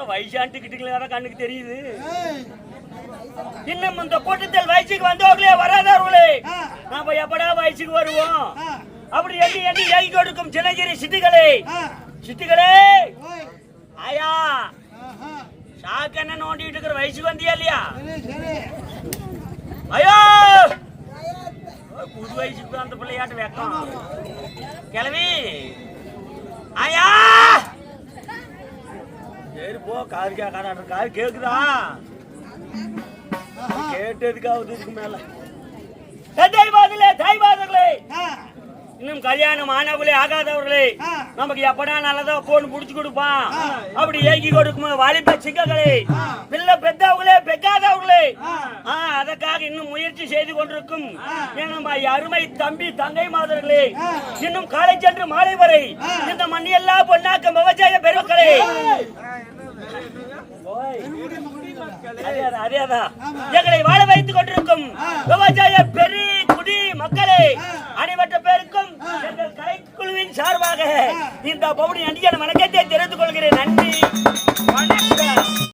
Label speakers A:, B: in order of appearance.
A: பூரா வயசாண்டுக்கிட்டுங்களா கண்ணுக்கு தெரியுது. இன்னும் இந்த கூட்டத்தில் வயசுக்கு வந்தவர்களே வராதவர்களே நாம எப்படா வயசுக்கு வருவோம்? அப்படி எண்ணி எண்ணி ஏகி கொடுக்கும் சின்னகிரி சிட்டிகளே. சிட்டிகளே. ஆயா. சாக்கண்ண நோண்டிட்டு இருக்கிற? வயசுக்கு வந்தியா இல்லையா? ஐயோ! புது வயசுக்கு அந்த பிள்ளையாட்டு வெக்கம். கிளவி ஆயா சரி போ. காது கேட்காத காது கேக்குதா? கேட்டதுக்காவது இதுக்கு மேல. தாய்பாதர்களே தாய்பாதர்களே இன்னும் கல்யாணம் ஆனவர்களே ஆகாதவர்களே நமக்கு எப்படா நல்லதா போன் புடிச்சு கொடுப்பான். அப்படி ஏகி கொடுக்கும் வாலிப சிங்கங்களே பிள்ளை பெத்தவங்களே பெக்காதவர்களே. அதற்காக இன்னும் முயற்சி செய்து கொண்டிருக்கும். அருமை தம்பி தங்கை மாதர்களே இன்னும் காலை சென்று மாலை வரை இந்த மண்ணியெல்லாம் பொன்னாக்க விவசாய பெருமக்களே. எங்களை வாழ வைத்துக் கொண்டிருக்கும் விவசாய பெரிய குடி மக்களே அனைவற்ற பேருக்கும் எங்கள் கலைக்குழுவின் சார்பாக இந்த பவுனி அணியான வணக்கத்தை தெரிந்து கொள்கிறேன்.